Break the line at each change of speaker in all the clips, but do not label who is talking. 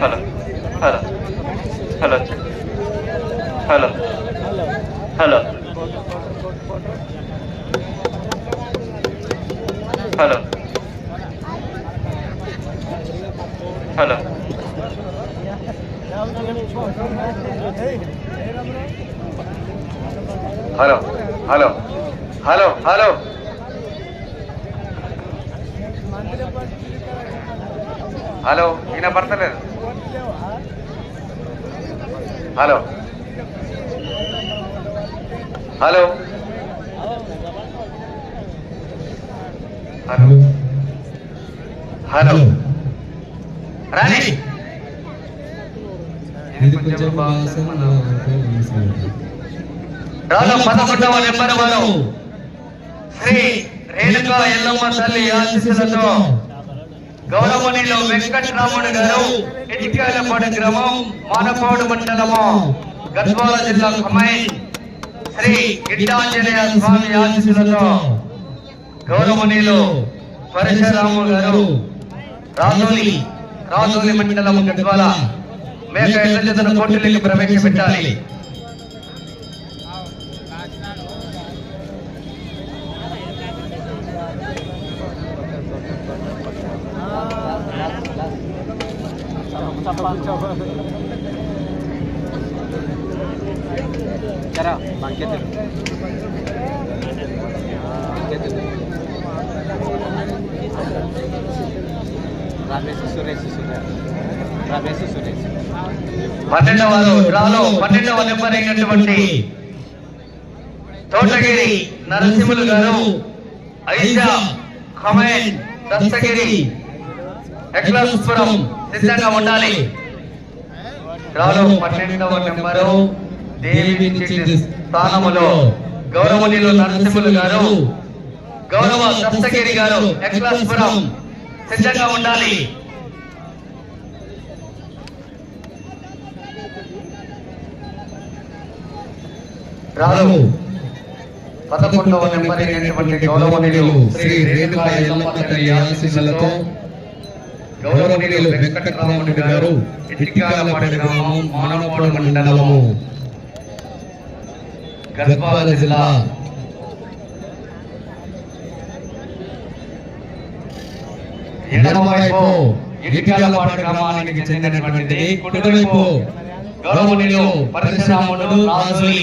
Hello hello hello hello hello hello hello. Hello. Hello hello hello. Hello ఈయన పడతలేదు hello. Hello. Hello. Hello. Rani.
ఇది కొంచెం వాసన
పదకొండవ నెంబర్ వారు. శ్రీ రేణుకా ఎల్లమ్మ తల్లి ఆశీస్సులతో గౌరవనీయులు వెంకటరాముడు గారు ఇటికాయలపాడు గ్రామం మానపాడు మండలము గద్వాల జిల్లా ఖమ్మై శ్రీ గిడ్డాంజనేయ స్వామి ఆశీస్సులతో గౌరవనీయులు పరశురాము గారు రాజోలి రాజోలి మండలము గద్వాల. మేక జతను కోర్టులోకి ప్రవేశపెట్టాలి. పన్నెండవ డ్రాలో పన్నెండవ నెంబర్ అయినటువంటి తోటగిరి నరసింహులు గారు ఐజా ఖమైన్ దస్తగిరి ఎక్లాస్పురం సిద్ధంగా ఉండాలి. డ్రాలో పన్నెండవ నెంబరు దేవి స్థానములో గౌరవనీయులు నరసింహులు గారు గౌరవ దస్తగిరి గారు ఎక్లాస్పురం సిద్ధంగా ఉండాలి. పదకొండవ నెంబర్ అయినటువంటి గౌరవనీయులు
శ్రీ రేణుకా ఎల్లమ్మ తల్లి ఆశీస్సులతో గౌరవనీయులు వెంకటరామరెడ్డి గారు ఇటికాలపాడు గ్రామం మానవపాడు మండలము గద్వాల జిల్లా. ఎడమవైపు ఇటికాలపాడు గ్రామానికి చెందినటువంటి కుడివైపు గౌరవనీయులు పరశురాముడు రాజులి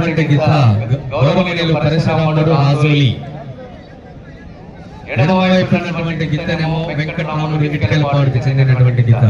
ಗೌರವಕ್ಕೆ ಗಿತ್ತ ಗೌರವ ನೀಡಲು ಪರಿಶ್ರಮ ಮಾಡಲು ಹಾಜರಿ ఎడమవైపు ఉన్నటువంటి గీతనేమో వెంకటరాములు పాడుకు చెందినటువంటి గీత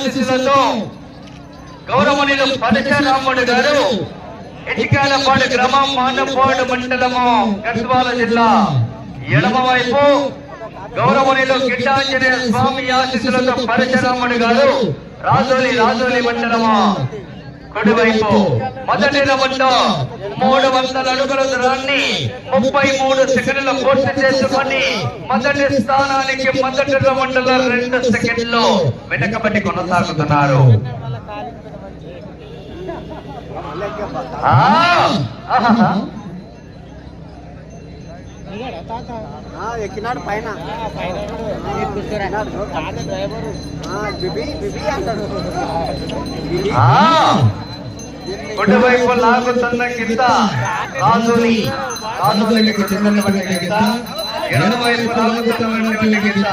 ఆశీస్సులతో గౌరవనీయులు పరశురాముడు గారు ఇటికాలపాడు గ్రామం మానపాడు మండలము గద్వాల జిల్లా. ఎడమ వైపు గౌరవనీయులు గిడ్డాంజనేయ స్వామి ఆశీస్సులతో పరశురాముడు గారు రాజోలి రాజోలి మండలము. కుడివైపు మొదటి రౌండ్లో మూడు వందల అడుగుల దూరాన్ని ముప్పై మూడు సెకండ్లు పూర్తి చేసుకొని మొదటి స్థానానికి మొదటి రౌండ్లో రెండు సెకండ్లు వెనకబడి కొనసాగుతున్నారు ఆ, ఆహాహా.
ఆ, ఎక్కినాడు పైన. బిబి బిబి అంటాడు.
లాగుతున్న కింద రాజుని రాజునికి చెందినటువంటి కింద ఎడమవైపు లాగుతున్నటువంటి కింద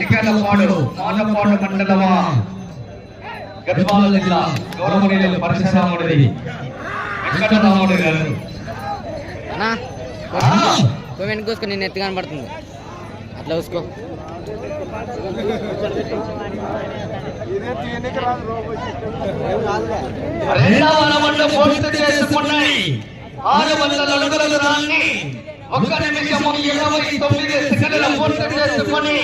ఇటుకలపాడు మానపాడు మండలమా? గద్వాల జిల్లా గౌరవనీయులు పరశురాముడి వెంకటరాముడు గారు.
అన్నా.
ఆ,
నువ్వు వెనక్కి కోసుకో నేను ఎత్తి కనబడుతుంది అట్లా చూసుకో
రెండవ చేసుకున్నాయి ఆరు వందల అడుగుల దూరాన్ని ఒక్క నిమిషము ఇరవై తొమ్మిది సెకండ్ల పూర్తి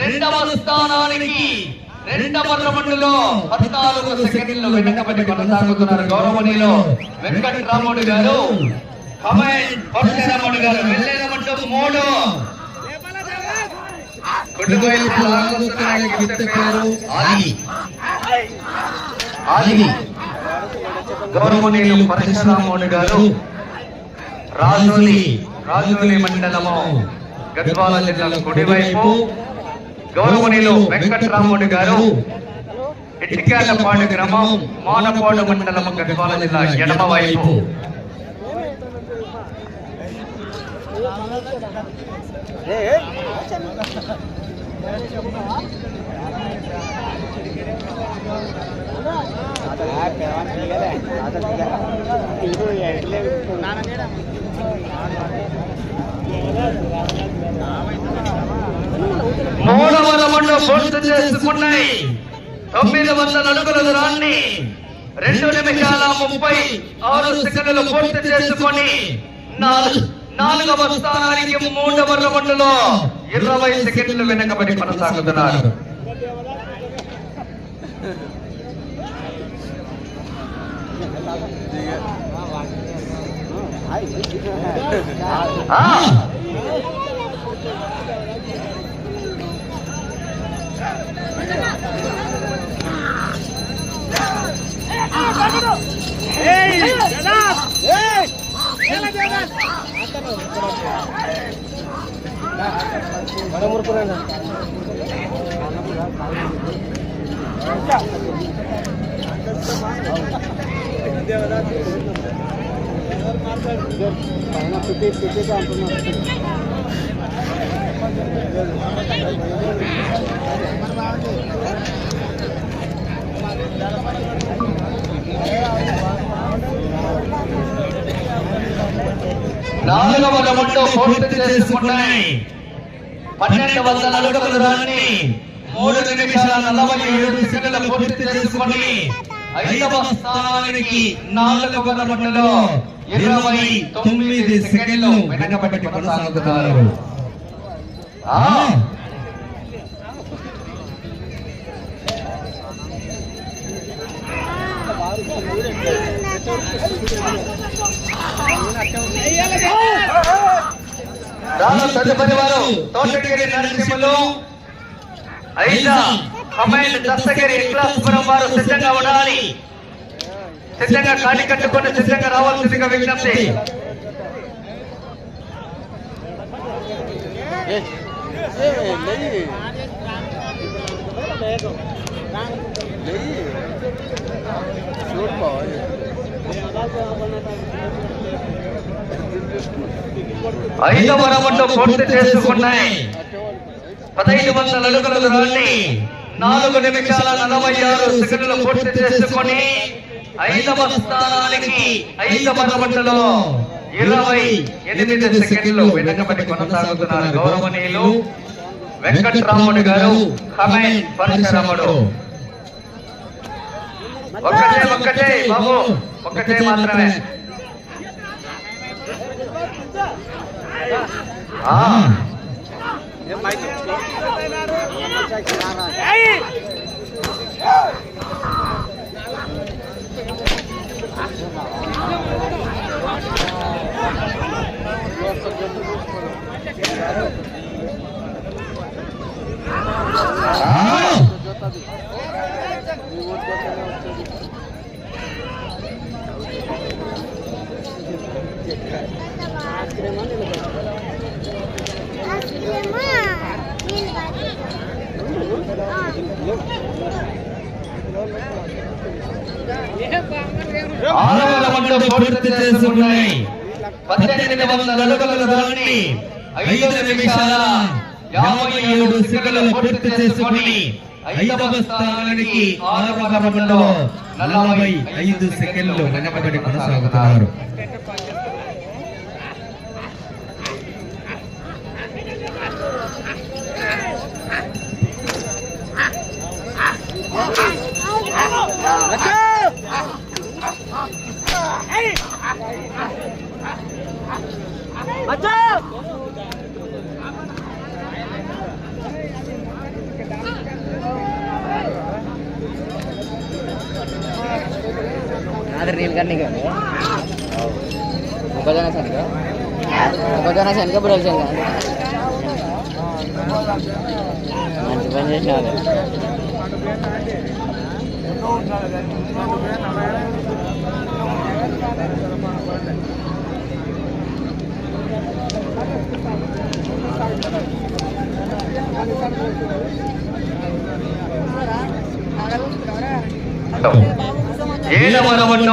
రెండవ స్థానానికి రెండవ రౌండ్లో పద్నాలుగు సెకండ్లు వెనకబడి కొనసాగుతున్నారు గౌరవనీయులు వెంకటరాముడు గారు కమెంట్ గారు మూడు ఆది ఆది గౌరవనీయులు పరశురాముడు గారు రాజోలి రాజోలి మండలము గద్వాల జిల్లా కుడివైపు గౌరవనీయులు వెంకటరాముడు గారు ఇటికాలపాడు గ్రామం మానపాడు మండలము గద్వాల జిల్లా
ఎడమవైపు.
మూడవ రౌండ్ పూర్తి చేసుకున్నాయి. తొమ్మిది వందల అడుగుల దూరాన్ని రెండు నిమిషాల ముప్పై ఆరు సెకండ్లు పూర్తి చేసుకొని నాలుగు నాలుగవ స్థానానికి మూడవ రౌండ్లో ఇరవై సెకండ్లు వెనకబడి కొనసాగుతున్నారు ఆ,
పైన పిటి పిటి అంటున్నారు
నాలుగవ రౌండ్ పూర్తి చేసుకున్నాయి పన్నెండు వందల అడుగుల దూరాన్ని మూడు నిమిషాల నలభై ఏడు సెకండ్లు పూర్తి చేసుకొని ఐదవ స్థానానికి నాలుగవ రౌండ్లో ఇరవై తొమ్మిది సెకండ్లు వెనకబడి కొనసాగుతున్నారు. ఆ, రాను తదుపరి వారు తోటగిరి నరసింహులు ఐదా కమైండ్ దస్తగిరి ఇక్లాస్పురం వారు సిద్ధంగా ఉండాలి సిద్ధంగా కాడి కట్టుకొని సిద్ధంగా రావాల్సిందిగా విజ్ఞప్తి.
చూడు.
ఐదవ రౌండ్ పూర్తి చేసుకున్నాయి. పదహైదు వందల అడుగుల దూరాన్ని నాలుగు నిమిషాల నలభై ఆరు సెకండ్లు పూర్తి చేసుకొని ఐదవ స్థానానికి ఐదవ రౌండ్లో ఇరవై ఎనిమిది సెకండ్లు వెనకబడి కొనసాగుతున్నారు గౌరవనీయులు వెంకట్రాముడు గారు కమెంట్ పరశురాముడు. ఒక్కటే ఒక్కటే బాబు ఒక్కటే మాత్రమే. ఆ.
ఆరవ రౌండ్ పూర్తి చేసుకున్నాయి పద్దెనిమిది వందల అడుగుల దూరాన్ని ఐదు నిమిషాల యాభై ఏడు సెకండ్లు పూర్తి చేసుకుని ఐదవ స్థానానికి ఆరవ రౌండ్లో నలభై ఐదు సెకండ్లు వెనకబడి కొనసాగుతున్నారు.
అది రీల్ మొక్కజొన్న శనగ మొక్కజొన్న శనగ శనగ మంచి పని చేసినావు
ఏడవ రౌండ్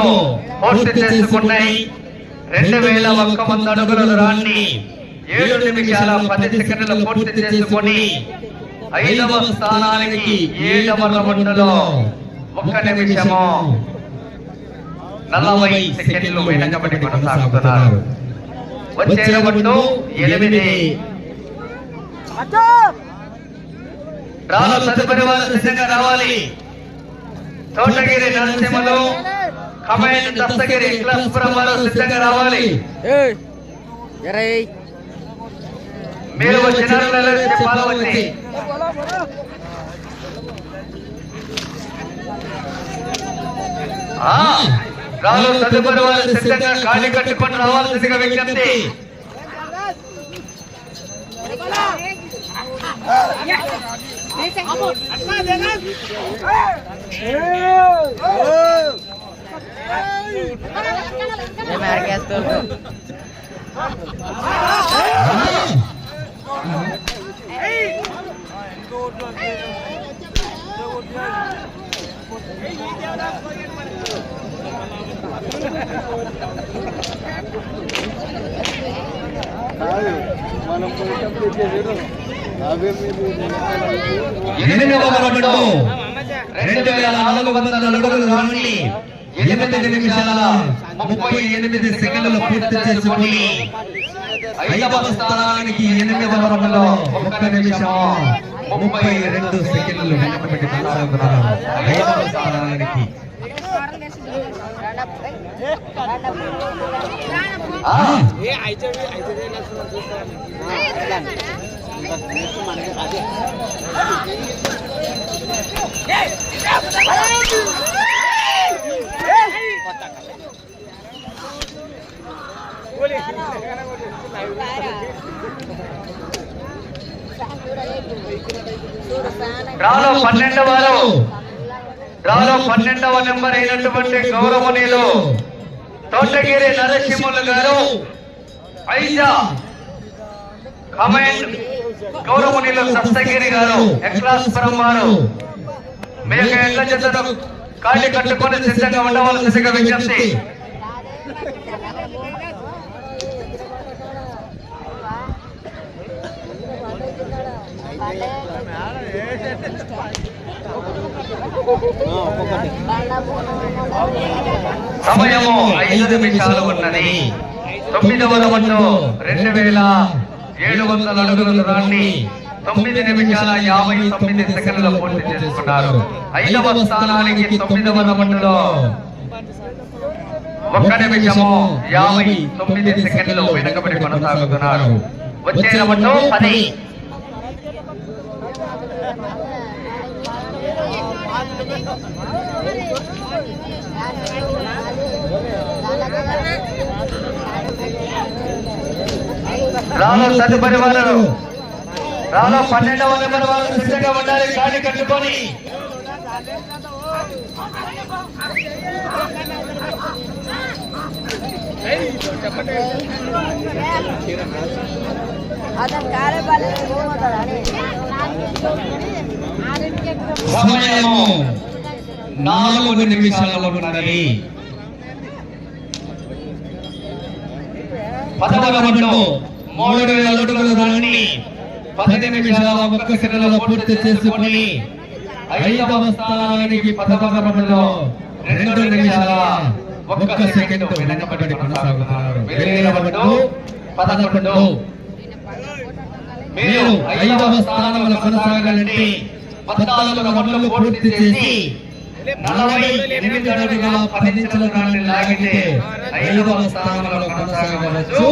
పూర్తి చేసుకున్నాయి రెండు వేల ఒక్క వంద అడుగుల దూరాన్ని ఏడు నిమిషాల పది సెకండ్లు పూర్తి చేసుకొని ఐదవ స్థానానికి ఏడవ రౌండ్లో ఒక్క నిమిషము. నలభై సెకండ్లు వెనకబడి కొనసాగుతున్నారు. వచ్చే రౌండ్ ఎనిమిది. రాను తదుపరి వారు సిద్ధంగా రావాలి. తోటగిరి నరసింహలు కమాండ్ దస్తగిరి క్లస్పురం వారు సిద్ధంగా రావాలి. మీరు వచ్చిన ఆ, రాను తదుపరి వారు సిద్ధంగా ఖాళీ కట్టుకొని రావాల్సిందిగా విజ్ఞప్తి.
మేము అరకేస్తూ
మనం పోయేటప్పుడు ఇట్లా
ఎనిమిదవ రౌండ్ రెండు వేల నాలుగు వందల అడుగుల దూరాన్ని ఎనిమిది నిమిషాల ముప్పై ఎనిమిది సెకండ్లు పూర్తి చేసుకుని ఐదవ స్థానానికి ఎనిమిదవ రౌండ్లో ఒక్క నిమిషం ముప్పై రెండు సెకండ్లు వెనకబడి కొనసాగుతున్నారు ఐదవ స్థానానికి
రాలో పన్నెండవ వారు. రాలో పన్నెండవ నెంబర్ అయినటువంటి గౌరవనీయులు తోటగిరి నరసింహులు గారు ఐజా కమెంట్ గౌరవనీయులు సప్తగిరి గారు ఎక్లాస్పురం వారు మీ యొక్క ఎడ్ల జతను కాళ్ళు కట్టుకొని సిద్ధంగా ఉండవలసిందిగా విజ్ఞప్తి. సమయము ఐదు నిమిషాలు ఉన్నది. తొమ్మిదవ రౌండ్ రెండు వేల ఏడు వందల అడుగుల దూరాన్ని తొమ్మిది నిమిషాల యాభై తొమ్మిది సెకండ్ల పూర్తి చేసుకున్నారు. ఐదవ స్థానానికి తొమ్మిదవ రౌండ్లో ఒక్క నిమిషము యాభై తొమ్మిది సెకండ్లు వెనకబడి కొనసాగుతున్నారు. వచ్చే రౌండ్ పది. రాలో తదుపరి వారు రాలో పన్నెండవ నెంబర్ వాళ్ళు సిద్ధంగా ఉండాలి. కాళ్ళు కట్టుకొని.
అతను కారే పల్లె పోతాడు అని
సమయము నాలుగు నిమిషాలు ఉన్నది. పదవ మూడు వేల అడుగుల దాన్ని పది నిమిషాల ఒక్క సెకండ్లో పూర్తి చేసుకుని ఐదవ స్థానానికి పదవ రెండు నిమిషాల ఒక్క సెకండ్ వెనకబడి కొనసాగుతున్నారు. వేరే పదకొండు. మీరు ఐదవ స్థానంలో కొనసాగాలంటే పద్నాలుగు రౌండ్లు పూర్తి చేసి నలభై ఎనిమిది అడుగుల పది నిమిషాలు లాగితే ఐదవ స్థానంలో కొనసాగవచ్చు.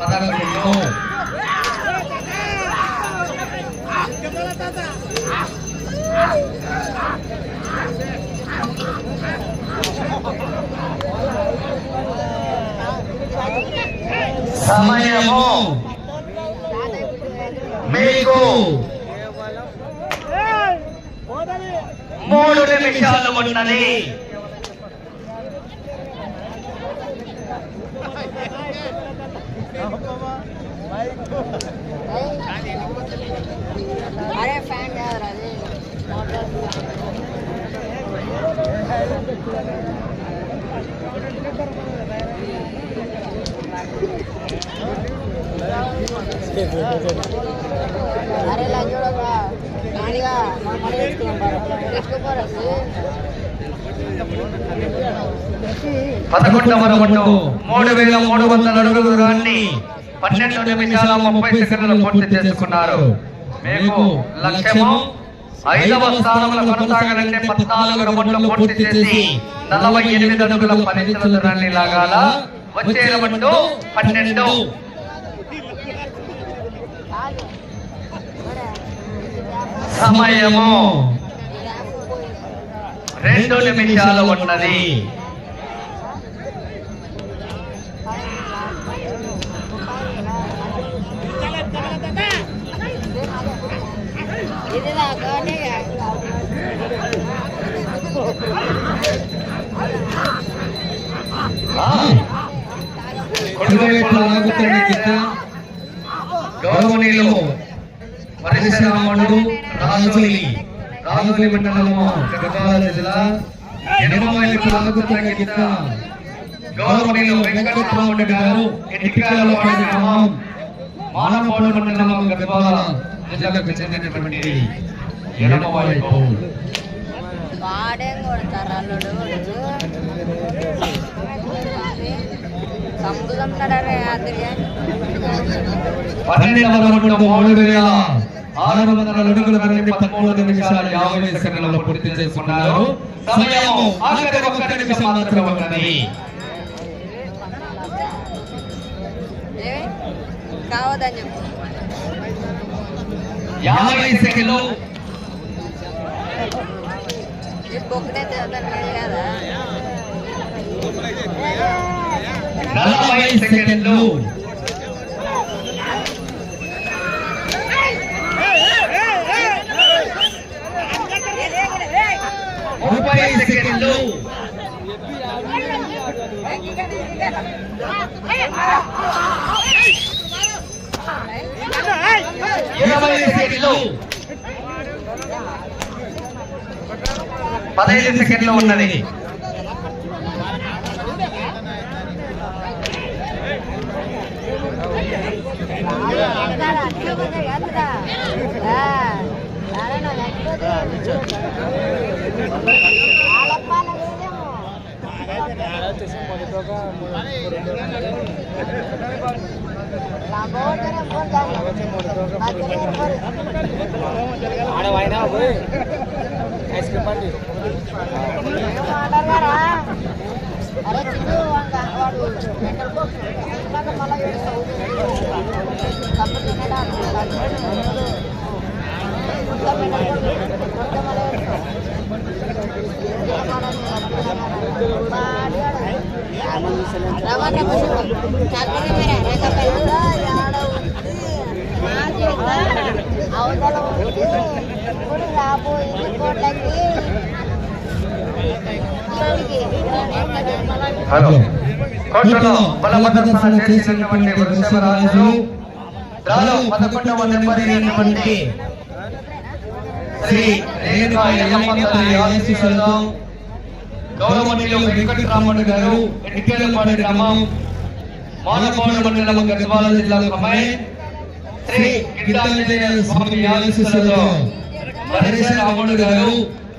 పదకొండు.
సమయము మీకు మూడు నిమిషాలు ఉన్నది
అరే ఫ్యాన్ కాదురా అది అరే ఇలా
పదకొండవ రౌండ్ మూడు వేల మూడు వందల అడుగుల దూరాన్ని పన్నెండు నిమిషాల ముప్పై సెకండ్లు పూర్తి చేసుకున్నారు. మీకు లక్ష్యము ఐదవ స్థానంలో కొనసాగాలంటే పద్నాలుగు రౌండ్లు పూర్తి చేసి నలభై ఎనిమిది అడుగుల పది దూరాన్ని లాగాల వచ్చే రౌండ్ పన్నెండు. సమయము. రెండు నిమిషాలు ఉన్నది.
గౌరవనీయులు పరశురాముడు రాజులి రాజులి మండలము గద్వాల జిల్లా ఎడమ వైపు లాగుతున్న కింద గౌరవనీయులు వెంకటరాముడు గారు ఎన్నికలలో పడిన గ్రామం మానవపాడు మండలం గద్వాల జిల్లాకు చెందినటువంటి
చంపుతున్నాడరే రాత్రి
పన్నెండవ రౌండ్ మూడు వేల ఆరు వందల అడుగుల నుండి పదమూడు నిమిషాలు యాభై సెకండ్లలో పూర్తి చేసుకున్నారు. సమయం ఆఖరి ఒక్క నిమిషం మాత్రం ఉన్నది.
ఏ కావద్దని చెప్పు
యాభై సెకండ్లు నలభై సెకండ్లు. ముప్పై సెకండ్లు ఇరవై సెకండ్లు
పదహైదు సెకండ్లు ఉన్నది
అరే మెంటల్ బాక్స్ ఇందాక మళ్ళీ ఏడుస్తావు తప్పు తినడా అవతల ఉంది. ఇప్పుడు రాబోయే కోట్లకి
హలో కోర్టులో బల ప్రదర్శన చేసినటువంటి వృషభరాజు రాలో పదకొండవ నెంబర్ అయినటువంటి శ్రీ రేణుకా యల్లమ్మ తల్లి ఆశీస్సులతో గౌరవనీయులు వెంకటరామన్ గారు ఎన్నికలపాడు గ్రామం మాలపాడు మండలం గద్వాల జిల్లాకు అమ్మాయి శ్రీ స్వామి ఆశీస్సులతో రాముడు గారు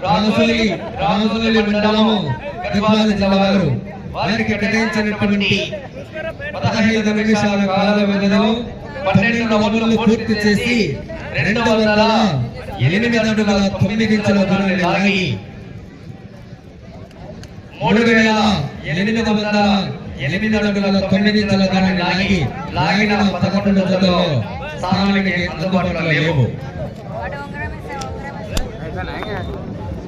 రామసలి రామసలి మండలము గద్వాల జిల్లా వారు వారికి కేటాయించినటువంటి పదహైదు నిమిషాల కాల వ్యవధిలో పన్నెండు రౌండ్లు పూర్తి చేసి రెండు వందల ఎనిమిది అడుగుల తొమ్మిది ఇంచుల దూరాన్ని లాగి మూడు వేల ఎనిమిది వందల ఎనిమిది అడుగుల తొమ్మిది ఇంచుల లాగి లాగిన పదకొండు జతలో స్థానానికి అందుబాటులో లేవు.